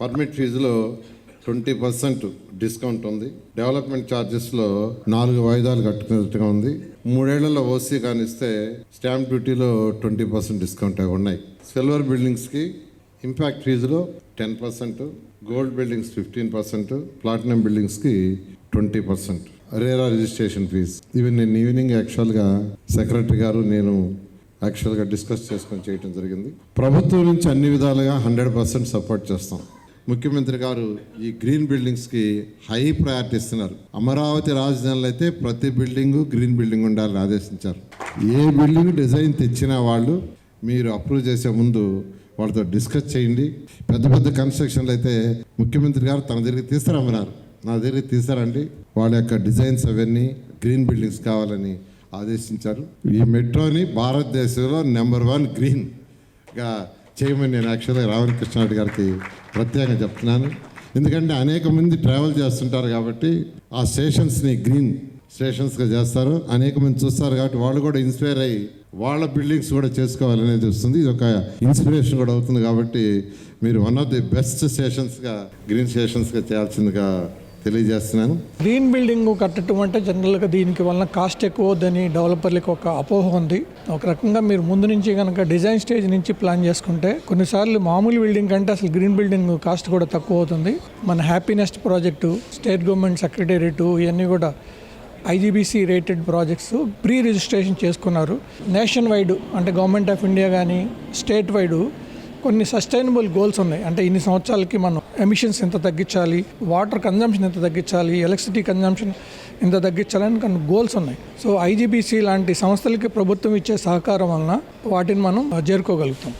Permit ఫీజులో twenty percent discount ఉంది. Development ఛార్జెస్లో నాలుగు వాయిదాలు కట్టుకున్నట్టుగా ఉంది. మూడేళ్ళలో ఓసీ కానిస్తే స్టాంప్ డ్యూటీలో ట్వంటీ పర్సెంట్ డిస్కౌంట్ అవి ఉన్నాయి. సిల్వర్ బిల్డింగ్స్కి impact ఫీజులో ten percent gold buildings fifteen percent platinum బిల్డింగ్స్కి twenty percent. RERA registration fee. ఇవి నేను ఈవినింగ్ యాక్చువల్గా సెక్రటరీ గారు నేను యాక్చువల్గా డిస్కస్ చేసుకొని చేయడం జరిగింది. ప్రభుత్వం నుంచి అన్ని విధాలుగా హండ్రెడ్ పర్సెంట్ సపోర్ట్ చేస్తాం. ముఖ్యమంత్రి గారు ఈ గ్రీన్ బిల్డింగ్స్కి హై ప్రయారిటీ ఇస్తున్నారు. అమరావతి రాజధానిలో అయితే ప్రతి బిల్డింగు గ్రీన్ బిల్డింగ్ ఉండాలని ఆదేశించారు. ఏ బిల్డింగ్ డిజైన్ తెచ్చినా వాళ్ళు మీరు అప్రూవ్ చేసే ముందు వాళ్ళతో డిస్కస్ చేయండి. పెద్ద పెద్ద కన్స్ట్రక్షన్లు అయితే ముఖ్యమంత్రి గారు తన దగ్గరికి తీస్తారమ్మన్నారు నా దగ్గరికి తీస్తారండి వాళ్ళ యొక్క డిజైన్స్ అవన్నీ గ్రీన్ బిల్డింగ్స్ కావాలని ఆదేశించారు. ఈ మెట్రోని భారతదేశంలో నెంబర్ వన్ గ్రీన్గా చేయమని నేను యాక్చువల్గా రావణ కృష్ణారెడ్డి గారికి ప్రత్యేకంగా చెప్తున్నాను. ఎందుకంటే అనేక మంది ట్రావెల్ చేస్తుంటారు కాబట్టి ఆ స్టేషన్స్ని గ్రీన్ స్టేషన్స్గా చేస్తారు. అనేక మంది చూస్తారు కాబట్టి వాళ్ళు కూడా ఇన్స్పైర్ అయ్యి వాళ్ళ బిల్డింగ్స్ కూడా చేసుకోవాలనేది వస్తుంది ఇది ఒక ఇన్స్పిరేషన్ కూడా అవుతుంది కాబట్టి మీరు వన్ ఆఫ్ ది బెస్ట్ స్టేషన్స్గా గ్రీన్ స్టేషన్స్గా చేయాల్సిందిగా తెలియజేస్తున్నాను. గ్రీన్ బిల్డింగ్ కట్టడం అంటే జనరల్గా దీనికి వలన కాస్ట్ ఎక్కువ అవుద్దని డెవలపర్లకు ఒక అపోహ ఉంది. ఒక రకంగా మీరు ముందు నుంచి కనుక డిజైన్ స్టేజ్ నుంచి ప్లాన్ చేసుకుంటే కొన్నిసార్లు మామూలు బిల్డింగ్ కంటే అసలు గ్రీన్ బిల్డింగ్ కాస్ట్ కూడా తక్కువ అవుతుంది. మన happy nest project state government secretariat ఇవన్నీ కూడా IGBC rated projects pre registration చేసుకున్నారు. నేషన్ వైడ్ అంటే గవర్నమెంట్ ఆఫ్ ఇండియా కానీ స్టేట్ వైడ్ కొన్ని సస్టైనబుల్ గోల్స్ ఉన్నాయి. అంటే ఇన్ని సంవత్సరాలకి మనం ఎమిషన్స్ ఎంత తగ్గించాలి వాటర్ కన్జంప్షన్ ఎంత తగ్గించాలి ఎలక్ట్రిసిటీ కన్జంప్షన్ ఎంత తగ్గించాలని కొన్ని గోల్స్ ఉన్నాయి. సో ఐజీబీసీ లాంటి సంస్థలకి ప్రభుత్వం ఇచ్చే సహకారం వలన వాటిని మనం చేరుకోగలుగుతాం.